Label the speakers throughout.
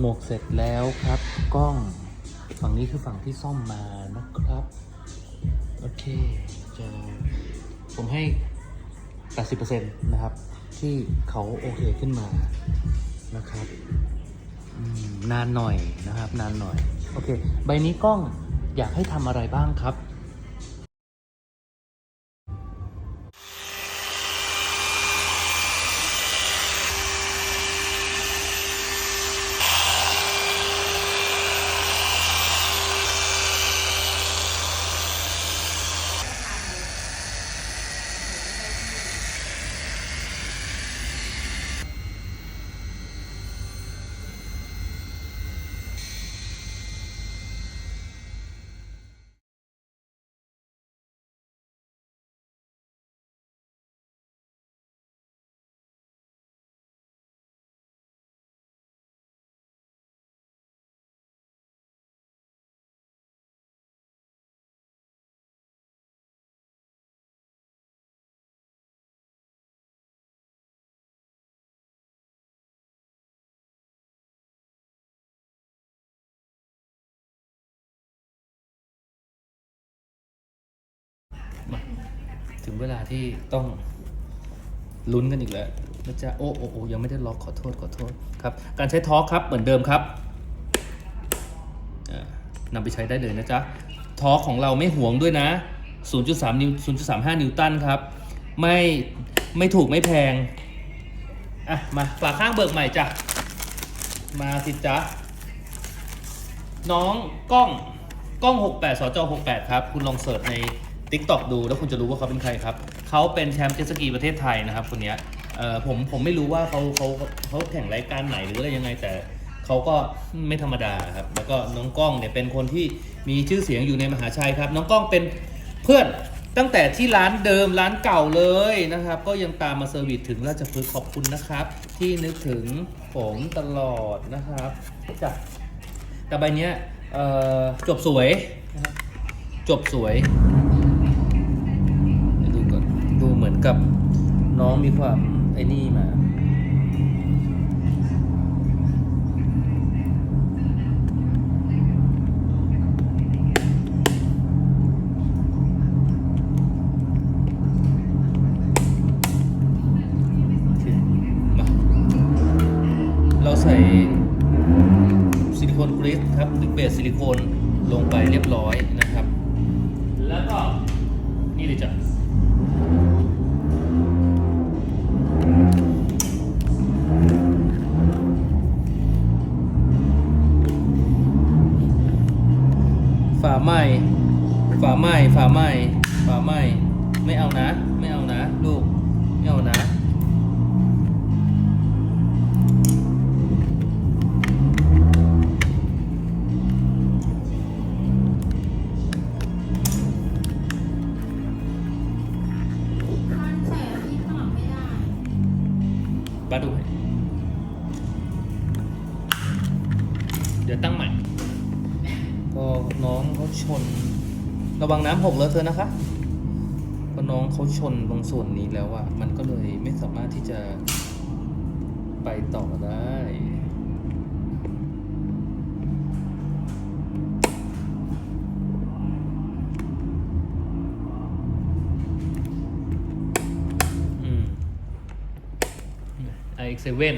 Speaker 1: หมวกเสร็จแล้วครับ กล้องฝั่งนี้คือฝั่งที่ซ่อมมานะครับ โอเคจะผมให้ 80%นะครับ ที่เขาโอเคขึ้นมานะครับนานหน่อยนะครับ นานหน่อย โอเค ใบนี้กล้องอยากให้ทำอะไรบ้างครับ ถึงเวลาที่ต้องลุ้นกันอีกแล้วนะจ๊ะโอ้โอ้โอ้ยังไม่ได้ล็อกขอโทษขอโทษครับ การใช้ทอร์คครับเหมือนเดิมครับนำไปใช้ได้เลยนะจ๊ะทอร์คของเราไม่ห่วงด้วยนะ 0.3 นิว 0.35 นิวตันครับ ไม่ไม่ถูกไม่แพง อะ มาฝาข้างเบิกใหม่จ้ะ มาสิจ๊ะ น้องกล้องกล้อง 68สจ68 ครับ คุณลองเสิร์ชใน TikTok ดูแล้วคุณจะรู้ว่าเขาเป็นใครครับ เขาเป็นแชมป์เจ็ตสกีประเทศไทยนะครับคนเนี้ยเอ่อผมผมไม่รู้ว่าเขาเขาเขาแข่งรายการไหนหรืออะไรยังไงแต่เขาก็ไม่ธรรมดาครับ แล้วก็น้องกล้องเนี่ยเป็นคนที่มีชื่อเสียงอยู่ในมหาชัยครับ น้องกล้องเป็นเพื่อนตั้งแต่ที่ร้านเดิมร้านเก่าเลยนะครับ ก็ยังตามมาเซอร์วิสถึงราชพฤกษ์ขอบคุณนะครับ ที่นึกถึงผมตลอดนะครับจ้ะแต่ใบเนี้ยเออจบสวย จบสวย กับน้องมีความไอ้นี่มาเคมาเราใส่ซิลิโคนกริสครับหรือเบสซิลิโคนลงไปเรียบร้อยนะ ไหม้ฝาไหม้ฝาไหม้ฝาไหม้ไม่เอานะ ไม่เอานะ ลูก ไม่เอานะ
Speaker 2: มันใส่อันนี้ข้างหลังไม่ได้
Speaker 1: ป้าดูใระวังน้ำหกเลอะเธอะนะคะพอน้องเขาชนตรงส่วนนี้แล้วอะมันก็เลยไม่สามารถที่จะไปต่อได้อืม iX7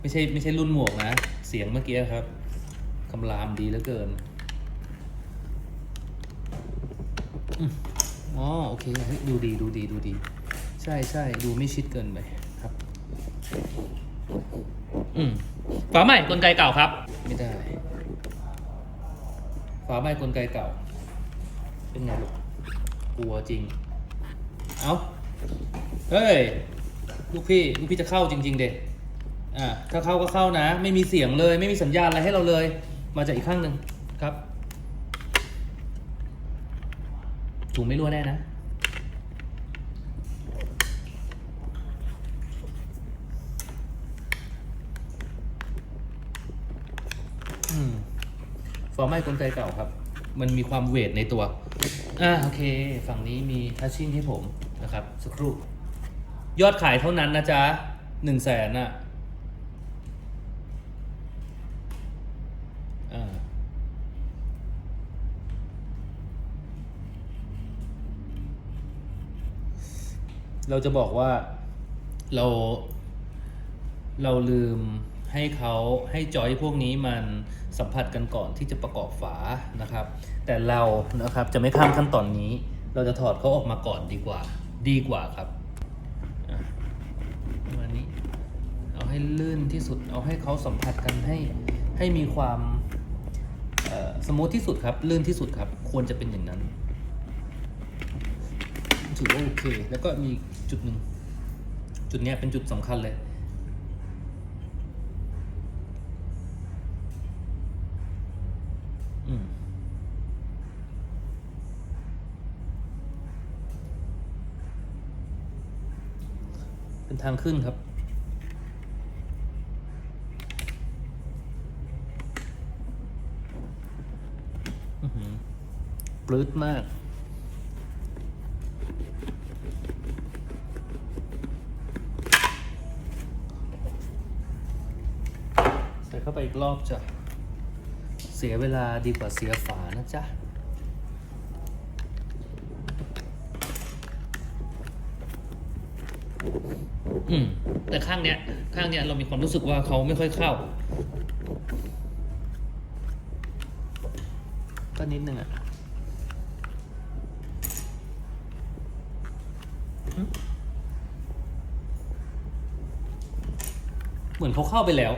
Speaker 1: ไม่ใช่ไม่ใช่รุ่นหมวกนะ เสียงเมื่อกี้ครับ คำรามดีเหลือเกิน อืมอ๋อโอเคเฮ้ยดูดีดูดีดูดี ใช่ใช่ดูไม่ชิดเกินไปครับ อืมฝาใหม่กลไกเก่าครับ ไม่ได้ฝาใหม่กลไกเก่า เป็นไงลูกกลัวจริง เอาเฮ้ย ลูกพี่ ลูกพี่จะเข้าจริง ๆ เด็อ่าถ้าเข้าก็เข้านะ ไม่มีเสียงเลย ไม่มีสัญญาณอะไรให้เราเลย มาจากอีกข้างหนึ่งครับ ถุงไม่รั่วแน่นะ ฟอร์ไมกลไกเก่าครับ มันมีความเวทในตัว อ่าโอเค ฝั่งนี้มีทัชชิ่งที่ผมนะครับ สักครู่ ยอดขายเท่านั้นนะจ๊ะหนึ่งแสนอะ เราจะบอกว่าเรา เราลืมให้เขาให้จอยพวกนี้มันสัมผัสกันก่อนที่จะประกอบฝานะครับ แต่เรานะครับจะไม่ข้ามขั้นตอนนี้ เราจะถอดเขาออกมาก่อนดีกว่า ดีกว่าครับอะประมาณนี้เอาให้ลื่นที่สุดเอาให้เขาสัมผัสกันให้ให้มีความเอ่อสมูทที่สุดครับลื่นที่สุดครับ ควรจะเป็นอย่างนั้น ถือว่าโอเค แล้วก็มีจุดหนึ่ง จุดเนี้ยเป็นจุดสำคัญเลย อืมเป็นทางขึ้นครับปลื้ดมาก เข้าไปอีกรอบจ้ะ เสียเวลาดีกว่าเสียฝานะจ๊ะอืมแต่ข้างเนี้ย ข้างเนี้ยเรามีความรู้สึกว่าเขาไม่ค่อยเข้า ก็นิดนึงอะเหมือนเขาเข้าไปแล้ว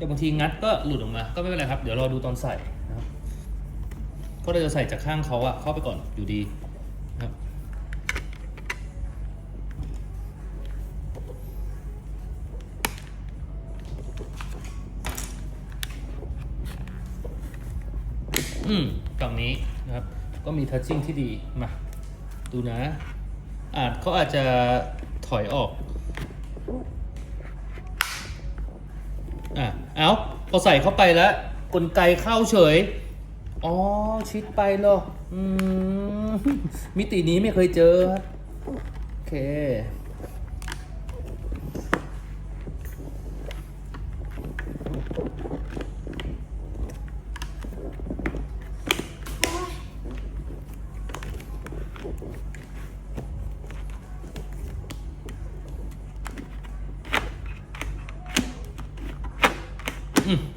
Speaker 1: แต่บางทีงัดก็หลุดออกมา ก็ไม่เป็นไรครับ เดี๋ยวรอดูตอนใส่นะครับก็เราจะใส่จากข้างเขาอะเข้าไปก่อนอยู่ดีนะครับอืมฝั่งนี้นะครับ ก็มีทัชชิ่งที่ดี มา ดูนะอาจเขาอาจจะถอยออก อะเอาพอใส่เข้าไปแล้วกลไกเข้าเฉย อ๋อ ชิดไปเหรออืมมิตินี้ไม่เคยเจอ โอเค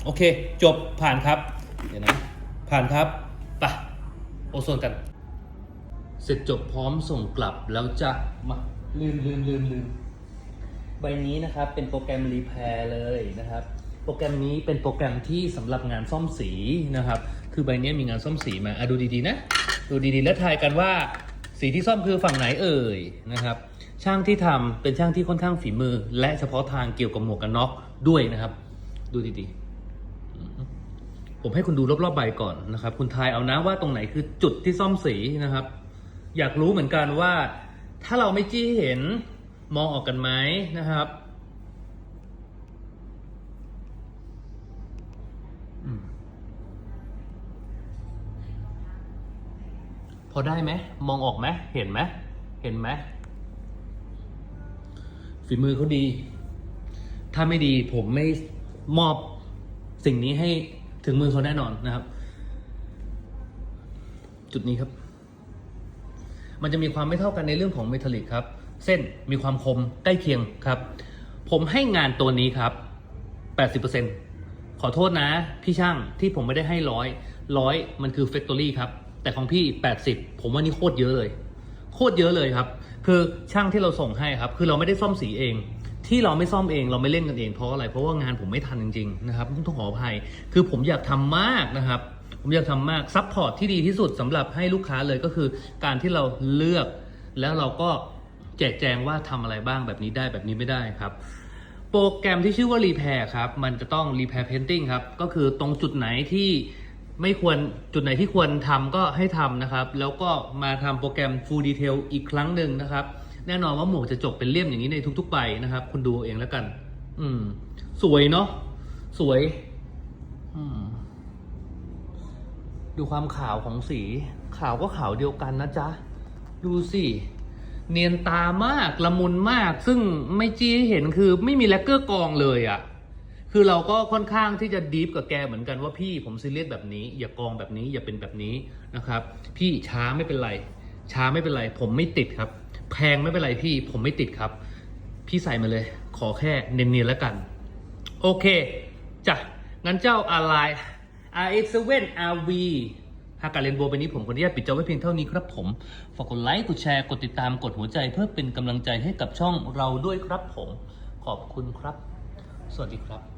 Speaker 1: โอเค จบผ่านครับ เดี๋ยวนะ ผ่านครับไปะโอโซนกัน เสร็จจบพร้อมส่งกลับแล้วจะมาลืมลืมลืมลืมใบนี้นะครับเป็นโปรแกรมรีแพร์เลยนะครับ โปรแกรมนี้เป็นโปรแกรมที่สำหรับงานซ่อมสีนะครับ คือใบนี้มีงานซ่อมสีมาอะดูดีๆนะ ดูดีๆ แล้วทายกันว่าสีที่ซ่อมคือฝั่งไหนเอ่ยนะครับ ช่างที่ทำเป็นช่างที่ค่อนข้างฝีมือ และเฉพาะทางเกี่ยวกับหมวกกันน็อกด้วยนะครับ ดูดีๆ ผมให้คุณดูรอบๆใบก่อนนะครับ คุณทายเอานะว่าตรงไหนคือจุดที่ซ่อมสีนะครับ อยากรู้เหมือนกันว่า ถ้าเราไม่จี้เห็นมองออกกันไหมนะครับอืมพอได้ไหมมองออกไหมเห็นไหมเห็นไหมฝีมือเขาดี ถ้าไม่ดีผมไม่มอบสิ่งนี้ให้ ถึงมือเขาแน่นอนนะครับ จุดนี้ครับ มันจะมีความไม่เท่ากันในเรื่องของเมทัลลิกครับ เส้นมีความคมใกล้เคียงครับ ผมให้งานตัวนี้ครับ 80%ขอโทษนะ พี่ช่างที่ผมไม่ได้ให้ร้อยร้อยมันคือ Factory ครับ แต่ของพี่ 80 ผมว่านี่โคตรเยอะเลย โคตรเยอะเลยครับ คือช่างที่เราส่งให้ครับ คือเราไม่ได้ซ่อมสีเอง ที่เราไม่ซ่อมเองเราไม่เล่นกันเองเพราะอะไรเพราะว่างานผมไม่ทันจริงๆนะครับต้องขออภัย คือผมอยากทำมากนะครับ ผมอยากทำมากซัพพอร์ตที่ดีที่สุดสำหรับให้ลูกค้าเลยก็คือ การที่เราเลือกแล้วเราก็แจกแจงว่าทำอะไรบ้างแบบนี้ได้แบบนี้ไม่ได้ครับ โปรแกรมที่ชื่อว่า Repair ครับ มันจะต้อง Repair Painting ครับ ก็คือตรงจุดไหนที่ไม่ควรจุดไหนที่ควรทำก็ให้ทำนะครับ แล้วก็มาทำโปรแกรม Full Detail อีกครั้งหนึ่งนะครับ แน่นอนว่าหมวกจะจบเป็นเลี่ยมอย่างนี้ในทุกๆใบนะครับ คุณดูเอาเองแล้วกัน อืม สวยเนาะสวย อืม ดูความขาวของสีขาวก็ขาวเดียวกันนะจ๊ะ ดูสิเนียนตามากละมุนมาก ซึ่งไม่จี้ให้เห็นคือไม่มีแลกเกอร์กองเลยอะ่ะ คือเราก็ค่อนข้างที่จะดีฟกับแกเหมือนกันว่าพี่ผมซีเรียสแบบนี้ อย่ากองแบบนี้อย่าเป็นแบบนี้นะครับ พี่ช้าไม่เป็นไร ช้าไม่เป็นไร ผมไม่ติดครับ แพงไม่เป็นไรพี่ผมไม่ติดครับ พี่ใส่มาเลย ขอแค่เนียนๆแล้วกัน โอเคจ้ะงั้นเจ้าอะไร RX7 RV ฮากาเรนโบไปนี้ผมขออนุญาตปิดจอไว้เพียงเท่านี้ครับผม ฝากกดไลค์ กดแชร์ กดติดตาม กดหัวใจเพื่อเป็นกำลังใจให้กับช่องเราด้วยครับผม ขอบคุณครับ สวัสดีครับ